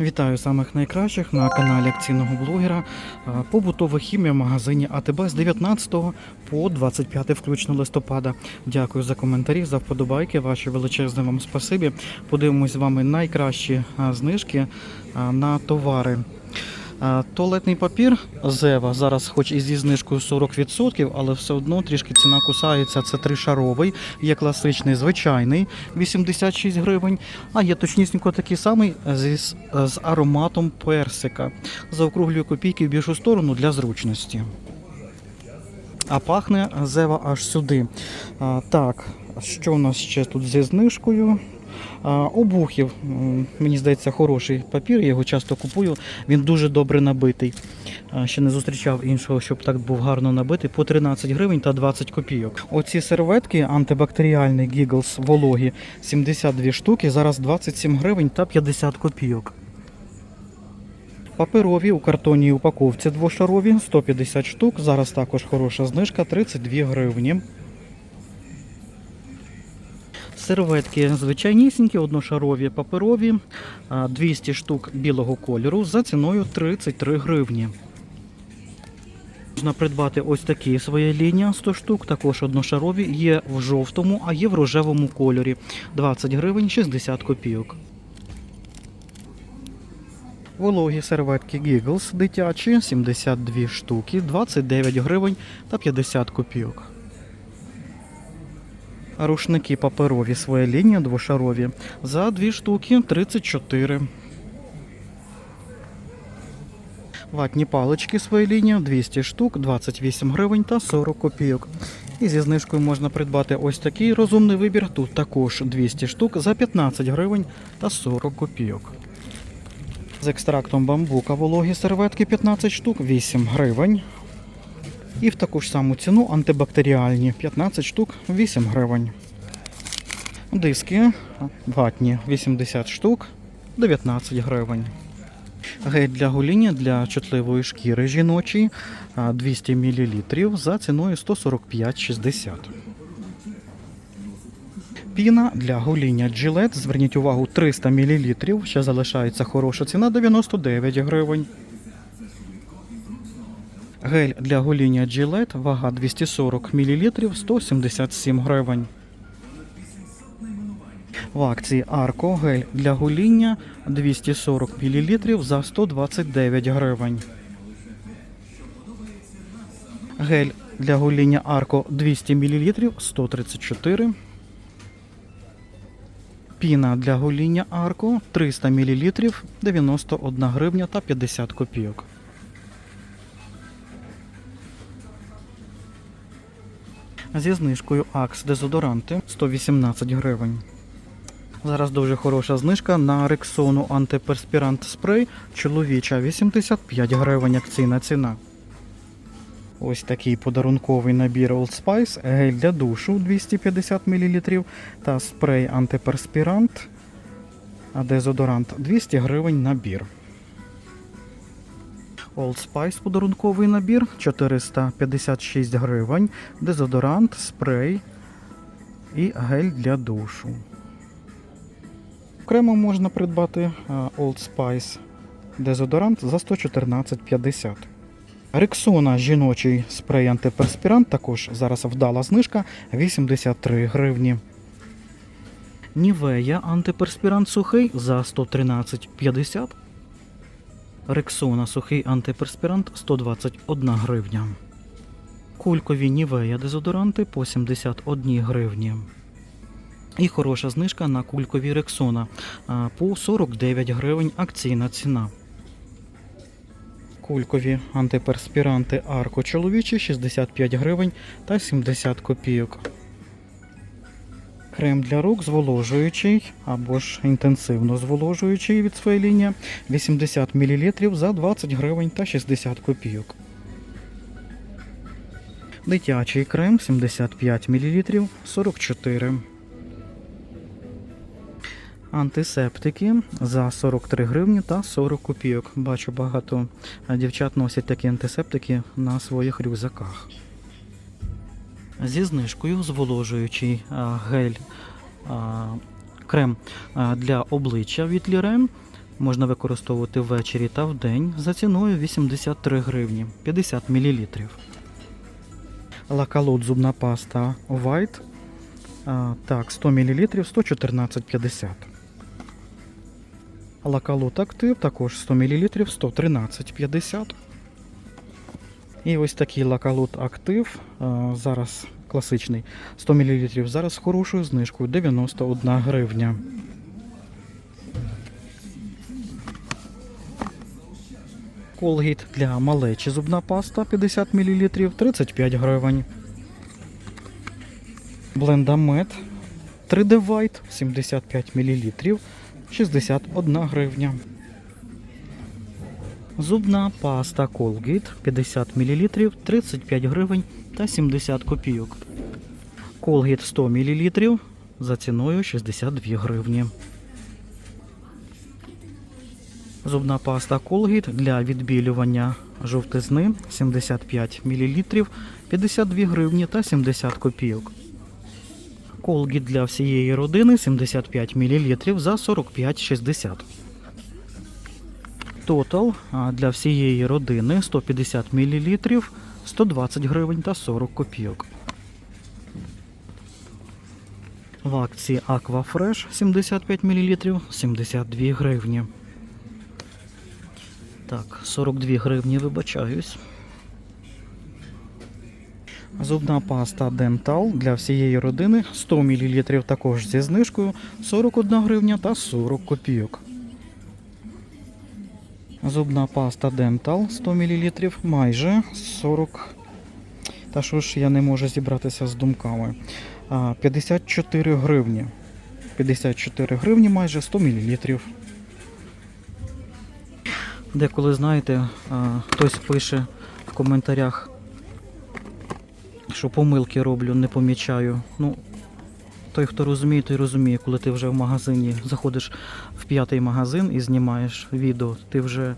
Вітаю самих найкращих на каналі акційного блогера. Побутова хімія в магазині АТБ з 19 по 25 включно листопада. Дякую за коментарі, за вподобайки. Ваші величезне вам спасибі. Подивимось з вами найкращі знижки на товари. Туалетний папір Зева зараз, хоч і зі знижкою 40%, але все одно трішки ціна кусається. Це тришаровий, є класичний, звичайний 86 гривень, а є точнісінько такий самий зі, з ароматом персика. Заокруглюю копійки в більшу сторону для зручності. А пахне зева аж сюди. А, так, що у нас ще тут зі знижкою? Обухів, мені здається, хороший папір, я його часто купую. Він дуже добре набитий. Ще не зустрічав іншого, щоб так був гарно набитий. По 13 гривень та 20 копійок. Оці серветки антибактеріальні Giggles вологі 72 штуки, зараз 27 гривень та 50 копійок. Паперові у картонній упаковці двошарові 150 штук. Зараз також хороша знижка 32 гривні. Серветки звичайнісінькі, одношарові паперові, 200 штук білого кольору за ціною 33 гривні. Можна придбати ось такі своя лінія 100 штук, також одношарові, є в жовтому, а є в рожевому кольорі 20 гривень 60 копійок. Вологі серветки Giggles дитячі 72 штуки, 29 гривень та 50 копійок. Рушники паперові своя лінія двошарові за 2 штуки 34. Ватні палички своя лінія 200 штук, 28 гривень та 40 копійок. І зі знижкою можна придбати ось такий розумний вибір. Тут також 200 штук за 15 гривень та 40 копійок. З екстрактом бамбука вологі серветки 15 штук, 8 гривень. І в таку ж саму ціну антибактеріальні 15 штук 8 гривень. Диски ватні 80 штук 19 гривень. Гель для гоління для чутливої шкіри жіночої 200 мл за ціною 145,60. Піна для гоління Gillette, зверніть увагу 300 мл, ще залишається хороша ціна 99 гривень. Гель для гоління Gillette, вага 240 мл, 177 гривень. В акції Арко гель для гоління 240 мл за 129 гривень. Гель для гоління Арко 200 мл 134. Піна для гоління Арко 300 мл 91 гривня та 50 копійок. Зі знижкою Акс дезодоранти 118 гривень. Зараз дуже хороша знижка на Рексону антиперспірант спрей чоловіча 85 гривень акційна ціна. Ось такий подарунковий набір Old Spice, гель для душу 250 мл та спрей антиперспірант, а дезодорант 200 гривень набір. Old Spice подарунковий набір 456 гривень, дезодорант, спрей і гель для душу. Окремо можна придбати Old Spice дезодорант за 114,50. Рексона жіночий спрей антиперспірант також зараз вдала знижка 83 гривні. Нівея антиперспірант сухий за 113,50. Рексона сухий антиперспірант 121 гривня. Кулькові Нівея дезодоранти по 71 гривні. І хороша знижка на кулькові Рексона по 49 гривень акційна ціна. Кулькові антиперспіранти Арко чоловічі 65 гривень та 70 копійок. Крем для рук зволожуючий або ж інтенсивно зволожуючий від своєї лінії 80 мл за 20 гривень та 60 копійок. Дитячий крем 75 мл 44 Антисептики за 43 гривні та 40 копійок. Бачу, багато дівчат носять такі антисептики на своїх рюкзаках. Зі знижкою зволожуючий гель крем для обличчя від Лірем Можна використовувати ввечері та вдень за ціною 83 гривні 50 мл. Лакалот зубна паста White. Так, 100 мл 114,50. Лакалот Актив також 100 мл 113,50. І ось такий лакалот Актив. Зараз класичний 100 мл. Зараз з хорошою знижкою 91 гривня. Колгейт для малечі зубна паста 50 мл 35 гривень. Блендамет 3D White 75 мл 61 гривня. Зубна паста Colgate 50 мл 35 гривень та 70 копійок. Colgate 100 мл за ціною 62 гривні. Зубна паста Colgate для відбілювання жовтизни 75 мл 52 гривні та 70 копійок. Colgate для всієї родини 75 мл за 45,60. Total а, для всієї родини 150 мл 120 гривень та 40 копійок. В акції Fresh 75 мл 72 гривні. Так, 42 гривні вибачаюсь. Зубна паста Dental для всієї родини 100 мл також зі знижкою 41 гривня та 40 копійок. Зубна паста Dental 100 мл майже 40. Та що ж я не можу зібратися з думками. 54 гривні. 54 гривні майже 100 мл. Деколи, знаєте, хтось пише в коментарях, що помилки роблю, не помічаю. Ну, той, хто розуміє, той розуміє, коли ти вже в магазині заходиш в п'ятий магазин і знімаєш відео, ти вже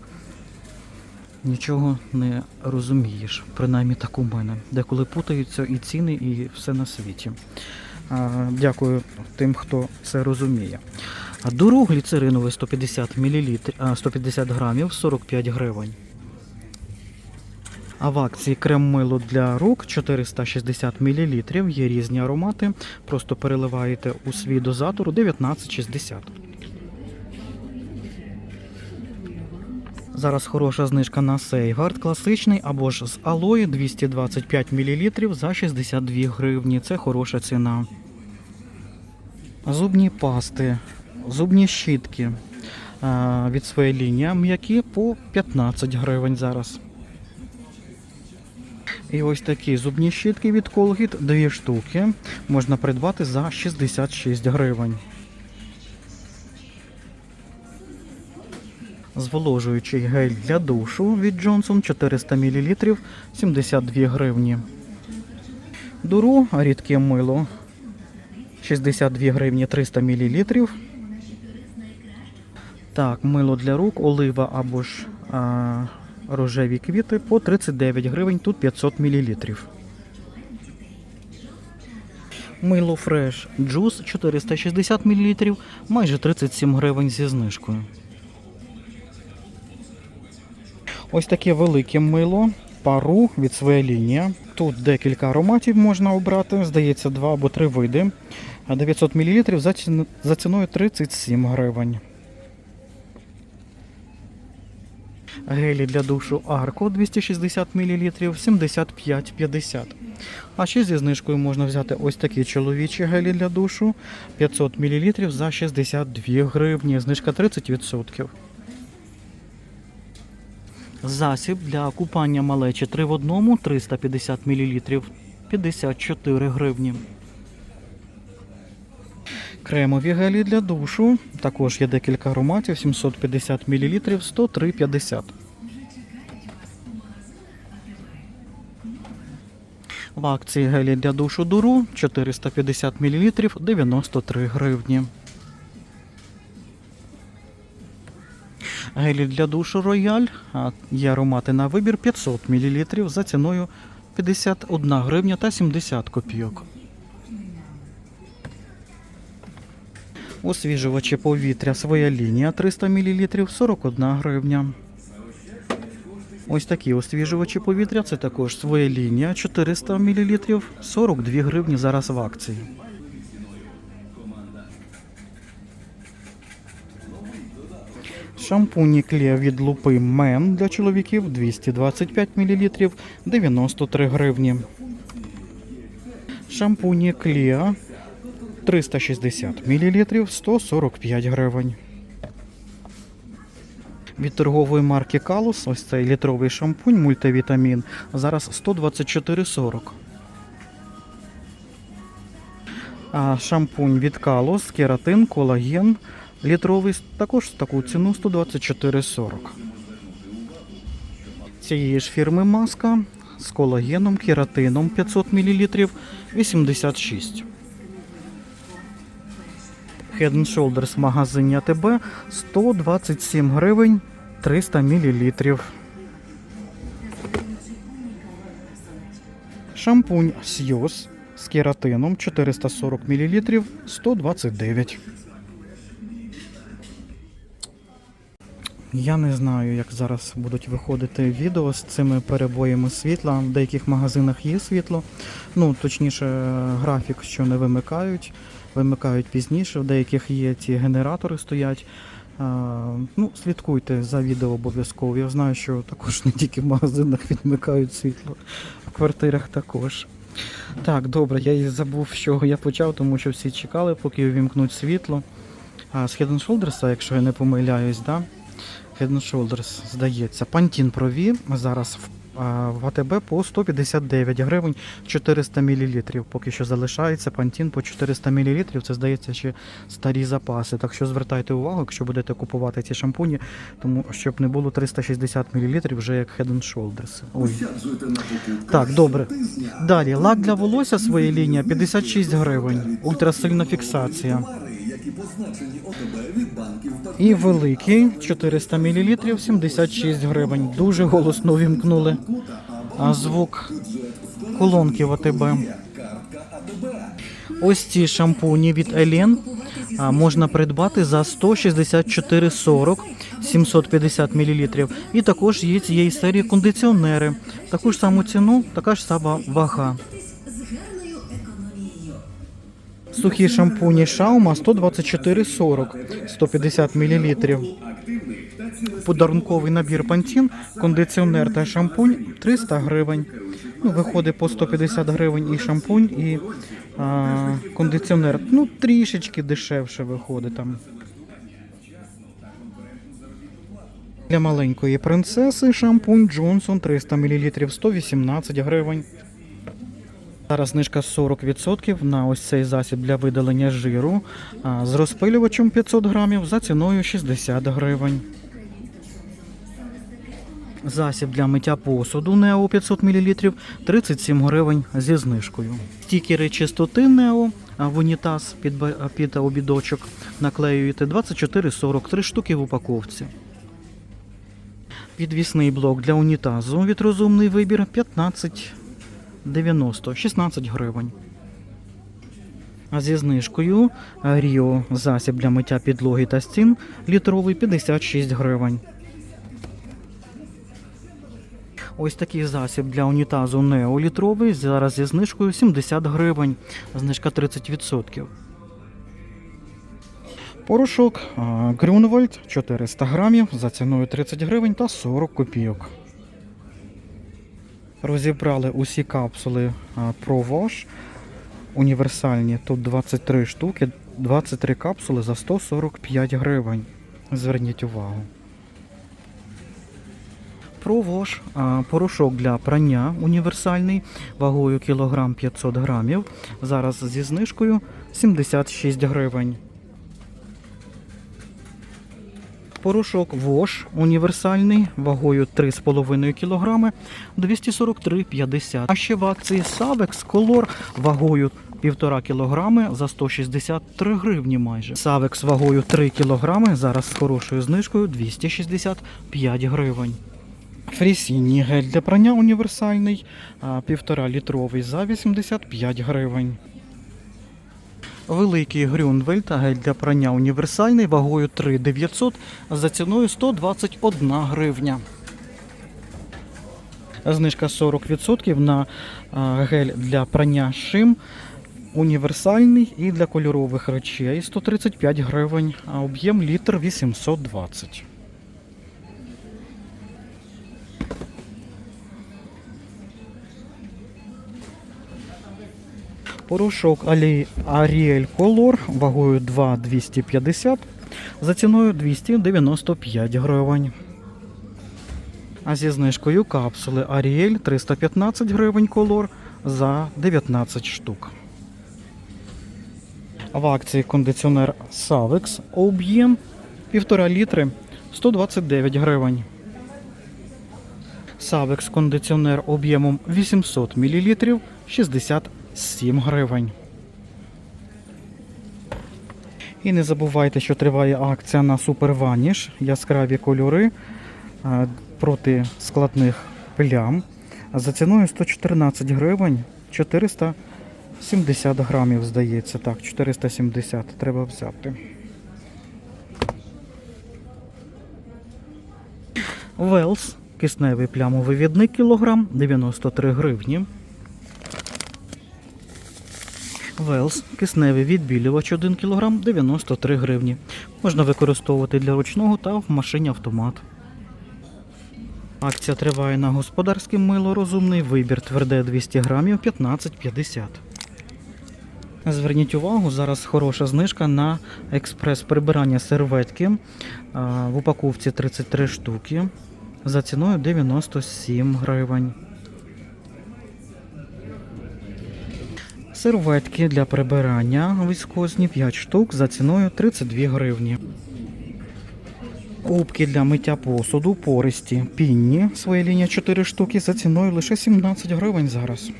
нічого не розумієш. Принаймні так у мене. Деколи путаються і ціни, і все на світі. Дякую тим, хто це розуміє. А дуру гліцериновий 150 мл, а, 150 грамів 45 гривень. А в акції крем-мило для рук 460 мл. Є різні аромати. Просто переливаєте у свій дозатор 19,60. Зараз хороша знижка на Сейгард класичний або ж з алої 225 мл за 62 гривні. Це хороша ціна. Зубні пасти, зубні щітки від своєї лінії м'які по 15 гривень зараз. І ось такі зубні щітки від Colgate, дві штуки, можна придбати за 66 гривень. Зволожуючий гель для душу від Johnson 400 мл 72 гривні. Дуру рідке мило 62 гривні 300 мл. Так, мило для рук, олива або ж а, рожеві квіти по 39 гривень, тут 500 мл. Мило Fresh Juice 460 мл, майже 37 гривень зі знижкою. Ось таке велике мило пару від своєї лінії. Тут декілька ароматів можна обрати, здається, два або три види. 900 мл за ціною 37 гривень. Гелі для душу Арко 260 мл 75,50. А ще зі знижкою можна взяти ось такі чоловічі гелі для душу 500 мл за 62 гривні. Знижка 30%. Засіб для купання малечі 3 в одному 350 мл 54 гривні. Кремові гелі для душу. Також є декілька ароматів 750 мл 103,50. В акції гелі для душу дуру 450 мл 93 гривні. Гелі для душу Рояль. Є аромати на вибір 500 мл за ціною 51 гривня та 70 копійок. Освіжувачі повітря своя лінія 300 мл 41 гривня. Ось такі освіжувачі повітря, це також своя лінія 400 мл 42 гривні зараз в акції. Шампуні Клея від лупи Мен для чоловіків 225 мл 93 гривні. Шампуні Клея 360 мл 145 гривень. Від торгової марки Калус ось цей літровий шампунь мультивітамін зараз 124,40. А шампунь від Калус, кератин, колаген літровий також таку ціну 124,40. Цієї ж фірми маска з колагеном, кератином 500 мл 86. Head Shoulders в магазині АТБ 127 гривень 300 мл. Шампунь Сьюз з кератином 440 мл 129. Я не знаю, як зараз будуть виходити відео з цими перебоями світла. В деяких магазинах є світло. Ну, точніше, графік, що не вимикають, вимикають пізніше. В деяких є ці генератори стоять. Ну, слідкуйте за відео обов'язково. Я знаю, що також не тільки в магазинах відмикають світло, в квартирах також. Так, добре, я і забув, чого я почав, тому що всі чекали, поки увімкнуть світло. А, з Head Shoulders, якщо я не помиляюсь, да? Head Shoulders, здається. Pro V зараз в, в АТБ по 159 гривень 400 мл. Поки що залишається Pantene по 400 мл. Це здається ще старі запаси. Так що звертайте увагу, якщо будете купувати ці шампуні, тому щоб не було 360 мл вже як Head and Shoulders. Ой. Так, добре. Далі лак для волосся своєї лінії 56 гривень. Ультрасильна фіксація. І великий 400 мл 76 гривень. Дуже голосно вімкнули. А звук колонки в АТБ. Ось ці шампуні від Елен можна придбати за 164,40 750 мл. І також є цієї серії кондиціонери. Таку ж саму ціну, така ж сама вага. Сухі шампуні Шаума 124,40 150 мл. Подарунковий набір Pantene, кондиціонер та шампунь 300 гривень. Ну, виходить по 150 гривень і шампунь, і а, кондиціонер. Ну, трішечки дешевше виходить там. Для маленької принцеси шампунь Джонсон 300 мл 118 гривень. Зараз знижка 40% на ось цей засіб для видалення жиру з розпилювачем 500 грамів за ціною 60 гривень. Засіб для миття посуду Нео 500 мл 37 гривень зі знижкою. Стікери чистоти Нео в унітаз під, під обідочок наклеюєте 24,40 3 штуки в упаковці. Підвісний блок для унітазу від розумний вибір 15 90, 16 гривень. А зі знижкою Ріо засіб для миття підлоги та стін літровий 56 гривень. Ось такий засіб для унітазу Нео літровий зараз зі знижкою 70 гривень, знижка 30%. Порошок Грюнвальд 400 грамів за ціною 30 гривень та 40 копійок. Розібрали усі капсули ProWash універсальні. Тут 23 штуки, 23 капсули за 145 гривень. Зверніть увагу. ProWash порошок для прання універсальний вагою кілограм 500 грамів. Зараз зі знижкою 76 гривень. Порошок Вош універсальний вагою 3,5 кг 243,50. А ще в акції Savex Color вагою 1,5 кг за 163 гривні майже. Savex вагою 3 кг зараз з хорошою знижкою 265 гривень. Фрісінні гель для прання універсальний, а, 1,5 літровий за 85 гривень. Великий Грюнвельт, гель для прання універсальний вагою 3900 за ціною 121 гривня. Знижка 40% на гель для прання шим універсальний і для кольорових речей 135 гривень, а об'єм літр 820. Порошок Ariel Color вагою 2,250 за ціною 295 гривень. А зі знижкою капсули Ariel 315 гривень колор за 19 штук. В акції кондиціонер Savix об'єм 1,5 літри 129 гривень. Savix кондиціонер об'ємом 800 мл 67 гривень. І не забувайте, що триває акція на Super Vanish, яскраві кольори е, проти складних плям. За ціною 114 гривень 470 грамів, здається. Так, 470 треба взяти. Велс, кисневий плямовий відник кілограм 93 гривні. Велс, кисневий відбілювач 1 кг 93 гривні. Можна використовувати для ручного та в машині автомат. Акція триває на господарське мило розумний вибір тверде 200 грамів 15,50. Зверніть увагу, зараз хороша знижка на експрес прибирання серветки в упаковці 33 штуки за ціною 97 гривень. Серветки для прибирання віскозні 5 штук за ціною 32 гривні. Губки для миття посуду пористі пінні своя лінія 4 штуки за ціною лише 17 гривень зараз.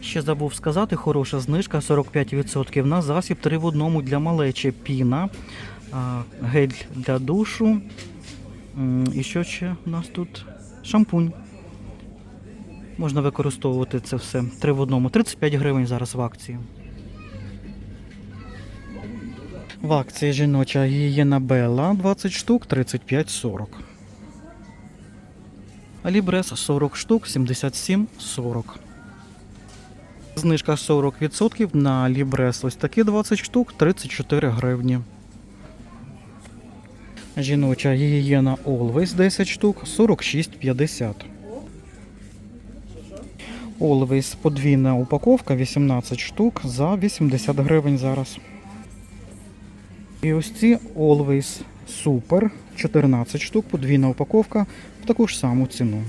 Ще забув сказати, хороша знижка 45% на засіб 3 в одному для малечі піна, гель для душу. І що ще у нас тут? Шампунь. Можна використовувати це все 3 в одному. 35 гривень зараз в акції. В акції жіноча гігієна Белла 20 штук 35,40. Алібрес 40 штук 77,40. Знижка 40% на Лібрес ось такі 20 штук 34 гривні. Жіноча гігієна Always 10 штук 46,50. Always подвійна упаковка 18 штук за 80 гривень зараз. І ось ці Always Super 14 штук, подвійна упаковка в таку ж саму ціну.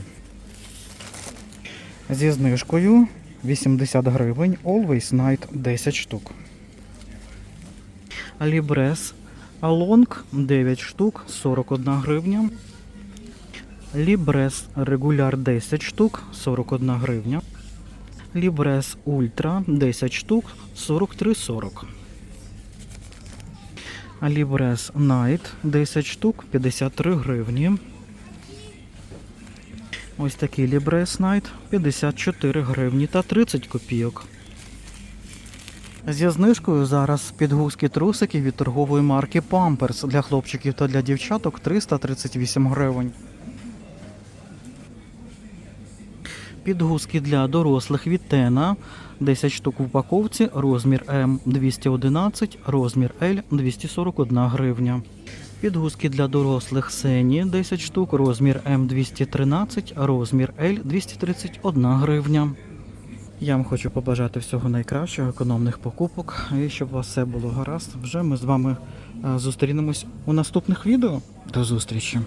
Зі знижкою 80 гривень Always Night 10 штук. Libres Along 9 штук 41 гривня. Libres Regular 10 штук 41 гривня. Libres Ultra 10 штук 43,40. Libres Night 10 штук 53 гривні. Ось такий Libres Night 54 гривні та 30 копійок. Зі знижкою зараз підгузки трусики від торгової марки Pampers для хлопчиків та для дівчаток 338 гривень. Підгузки для дорослих від Тена 10 штук в упаковці, розмір М 211, розмір Л 241 гривня. Підгузки для дорослих Сені 10 штук, розмір М 213, розмір Л 231 гривня. Я вам хочу побажати всього найкращого, економних покупок і щоб у вас все було гаразд. Вже ми з вами е, зустрінемось у наступних відео. До зустрічі!